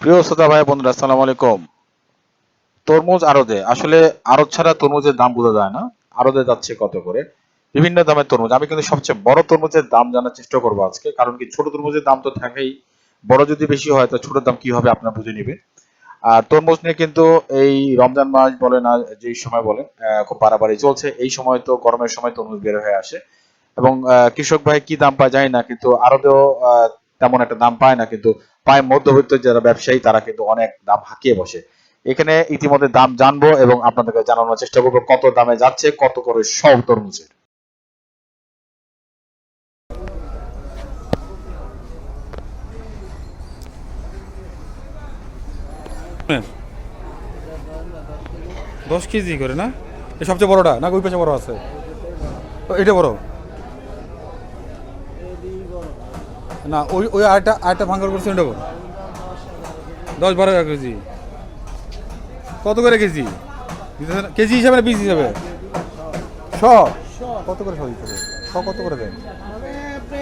প্রিয় শ্রোতা ভাই, বন্ধুরা, আসসালামু আলাইকুম। তরমুজ আড়তে, আসলে আড়ত ছাড়া তরমুজের দাম বোঝা যায় না। আড়তে যাচ্ছে কত করে? বিভিন্ন দামের তরমুজ। আমি কিন্তু সবচেয়ে বড় তরমুজের দাম জানার চেষ্টা করব আজকে, কারণ কি ছোট তরমুজের দাম তো থাকেই। বড় যদি বেশি হয়, তো ছোট দাম কি হবে আপনারা বুঝে নেবেন? আর তরমুজ নিয়ে কিন্তু এই রমজান মাস বলে না, যে সময় বলে খুব বাড়াবাড়ি চলছে। এই সময় তো গরমের সময় তরমুজ বের হয়ে আসে। এবং কৃষক ভাই কি দাম পায় যায় না, কিন্তু আরদেও তেমন একটা দাম পায় না, কিন্তু পায় মধ্যবিত্ত যারা ব্যবসায়ী, তারা কিন্তু অনেক দাম হাঁকিয়ে বসে। এখানে ইতিমধ্যে দাম জানব এবং আপনাদেরকে জানানোর চেষ্টা করব কত দামে যাচ্ছে, কত করে সব তরমুজের। দশ কেজি করে না? সবচেয়ে বড়টা, না ওই পাশে বড় আছে? এটা বড়? না ওই ওই আরেকটা আরেকটা ভাঙ্গার করছে ওটা দশ বারো কেজি। কত করে কেজি? কেজি হিসাবে না পিস হিসাবে? শ। কত করে শ দিতে হবে? শ কত করে দেন?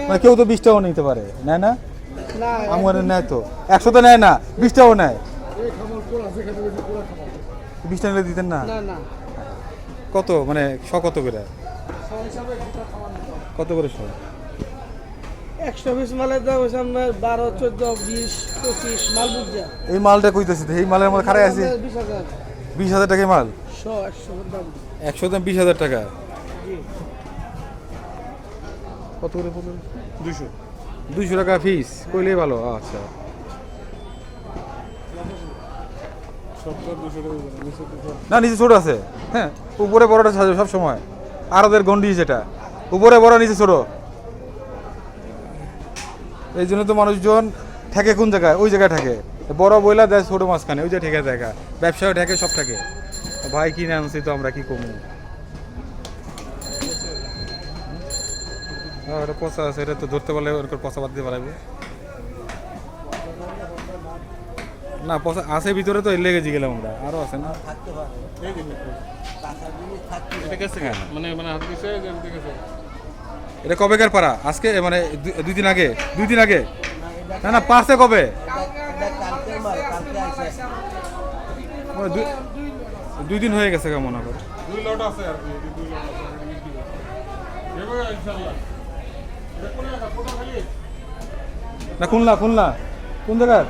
মানে কেউ তো বিশ টাকাও নিতে পারে। নেয় না? আমার নেয় তো। একশো তো নেয় না বিশ টাকাও নেয়। বিশ টাকা নিলে দিতেন না? কত? মানে শ কত করে? কত করে শ? একশো পিস মালের দাম হচ্ছে আপনার বারো চোদ্দ বিশ পঁচিশ মাল বুঝা এই মালটা কইতেছি এই মালের মধ্যে খারাই আছে? বিশ হাজার বিশ হাজার টাকা মাল? একশো দাম। বিশ হাজার টাকা? কত করে দুইশো। টাকা ফিস কইলেই ভালো আচ্ছা। না নিচে ছোট আছে। হ্যাঁ উপরে বড়টা সাজে সব সময় আর ওদের গন্ডি যেটা। উপরে বড় নিচে ছোট। এই জন্য তো মানুষজন ঠেকে কোন জায়গায়? ওই জায়গায় ঠেকে। বড় বইলা দেয় ছোট মাঝখানে ওই যে ঠেকে দেখা ব্যবসাও ঠেকে সব ঠেকে। ভাই কিনে আনছি তো আমরা কি কমু হ্যাঁ এটা পচা আছে এটা তো ধরতে পারলে ওরকম পচা বাদ দিতে পারবে না পচা আছে ভিতরে তো লেগে জি গেলাম আমরা। আরও আছে না? হ্যাঁ। মানে মানে হাতে দিছে গেছে এটা কবেকার পাড়া? আজকে মানে দুই দিন আগে দুই দিন আগে? না না পারছে কবে? মানে দুই- দিন হয়ে গেছে কেমন হবে কোন না খুলনা খুলনা। কোন জায়গার?